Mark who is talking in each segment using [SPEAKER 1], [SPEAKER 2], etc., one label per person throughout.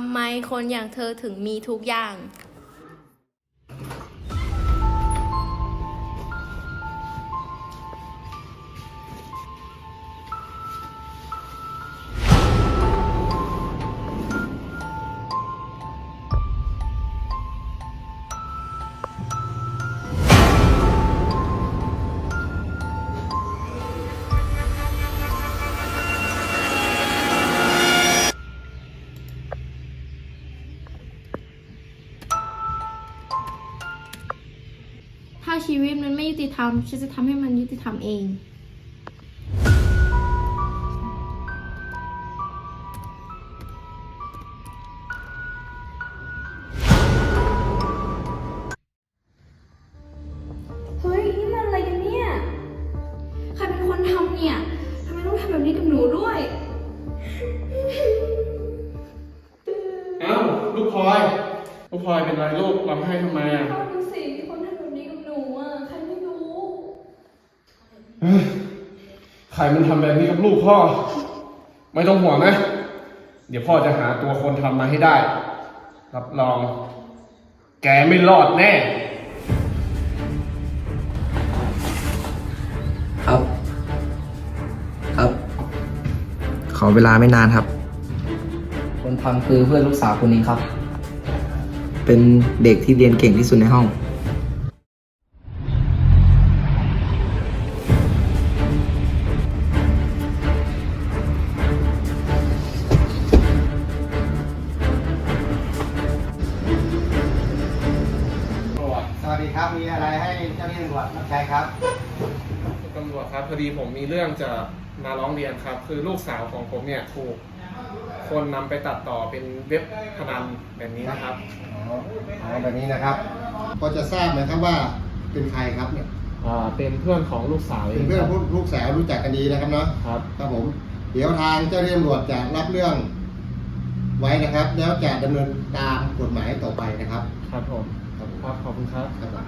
[SPEAKER 1] ำไมคนอย่างเธอถึงมีทุกอย่าง ถ้าชีวิตมันไม่ยุติธรรมฉันจะทำให้มันยุติธรรมเอง
[SPEAKER 2] เฮ้ย นี่มันอะไรกันเนี่ย ใครเป็นคนทำเนี่ย ทำไมต้องทำแบบนี้กับหนูด้วย
[SPEAKER 3] เอ้าลูกพลอย ลูกพลอยเป็นไรลูกร้องไห้ทำไมอะ
[SPEAKER 2] พ่อดูสิมีคนทำแบบนี้กับหนูอะ ใครไม่รู้
[SPEAKER 3] เฮ้ย ใครมันทำแบบนี้กับลูกพ่อ ไม่ต้องห่วงนะ เดี๋ยวพ่อจะหาตัวคนทำมาให้ได้ รับรอง แกไม่รอดแน่
[SPEAKER 4] ครับ ครับ ขอเวลาไม่นานครับ คนทำคือเพื่อนลูกสาวคนนี้ครับ เป็นเด็กที่เรียนเก่งที่สุดในห้อง
[SPEAKER 5] ครับ มีอะไรให้เจ้าหน้าที่ตำรวจรับใช้ครับ
[SPEAKER 3] ตำรวจครับพอดีผมมีเรื่องจะมาร้องเรียนครับ คือลูกสาวของผมเนี่ยถูกคนนำไปตัดต่อเป็นเว็บพนันแบบนี้นะครับ
[SPEAKER 5] อ๋ออ๋อแบบนี้นะครับพอจะทราบไหมครับว่าเป็นใครครับเนี่ย
[SPEAKER 3] อ่าเป็นเพื่อนของลูกสาวเอ
[SPEAKER 5] เป็น
[SPEAKER 3] ง
[SPEAKER 5] เพื่อน
[SPEAKER 3] ครับ
[SPEAKER 5] ลูกลูกสาวรู้จักกันดีนะครับเนาะ
[SPEAKER 3] ครับ
[SPEAKER 5] ครับผม เดี๋ยวทางเจ้าหน้าที่ตำรวจจะรับเรื่องไว้นะครับ แล้วจะดำเนินตามกฎหมายต่อไปนะครับ
[SPEAKER 3] ครับผม
[SPEAKER 5] ครับผม
[SPEAKER 3] ครับ ขอบคุณครับ
[SPEAKER 5] ครับผม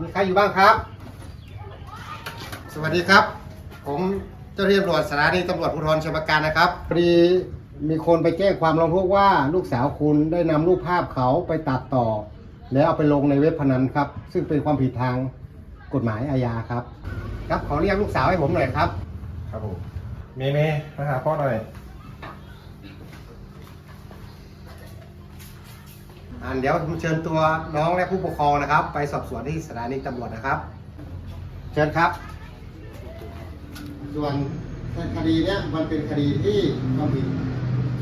[SPEAKER 5] มีใครอยู่บ้างครับ สวัสดีครับ ผมเจ้าหน้าที่ตำรวจสถานีตำรวจภูธรชัยประการนะครับพอดีมีคนไปแจ้งความร้องทุกข์ว่าลูกสาวคุณได้นำรูปภาพเขาไปตัดต่อ แล้วเอาไปลงในเว็บพนันครับ ซึ่งเป็นความผิดทางกฎหมายอาญาครับ ครับขอเรียกลูกสาวให้ผมหน่อยครับ
[SPEAKER 6] ครับผม เมย์เมย์มาหาพ่อหน่อย
[SPEAKER 5] อ่าเดี๋ยวผมเชิญตัวน้องและผู้ปกครองนะครับ ไปสอบสวนที่สถานีตำรวจนะครับ เชิญครับ ส่วนคดีเนี้ยมันเป็นคดีที่ความผิด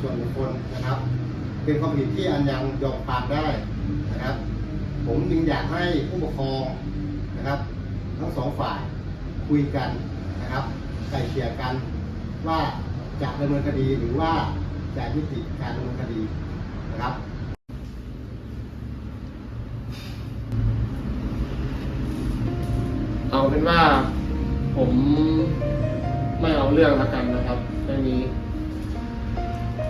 [SPEAKER 5] ส่วนบุคคลนะครับ เป็นความผิดที่อันยังยอมความได้นะครับ ผมจึงอยากให้ผู้ปกครองนะครับ ทั้งสองฝ่ายคุยกันนะครับไกล่เกลี่ยกันว่าจะดำเนินคดีหรือว่าจะยุติการดำเนินคดีนะครับ
[SPEAKER 3] เป็นว่าผมไม่เอาเรื่องละกันนะครับเรื่องนี้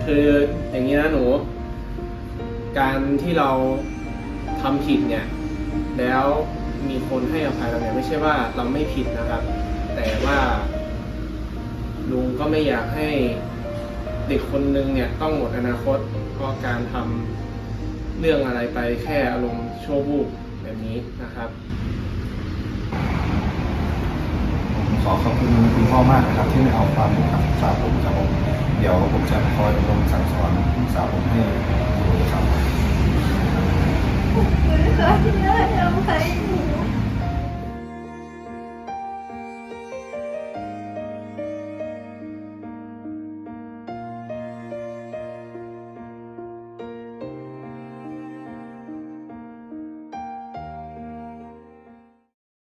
[SPEAKER 3] คืออย่างนี้นะหนู การที่เราทำผิดเนี่ย แล้วมีคนให้อภัยเราเนี่ยไม่ใช่ว่าเราไม่ผิดนะครับ แต่ว่า ลุงก็ไม่อยากให้เด็กคนนึงเนี่ยต้องหมดอนาคตเพราะการทำเรื่องอะไรไปแค่อารมณ์ชั่ววูบแบบนี้นะครับ
[SPEAKER 6] ขอขอบคุณคุณพ่อมากนะครับ ที่ไม่เอาความกับลูกสาวผมครับผมเดี๋ยวผมจะคอยอบรมสั่งสอนสาวผมให้ดีครับ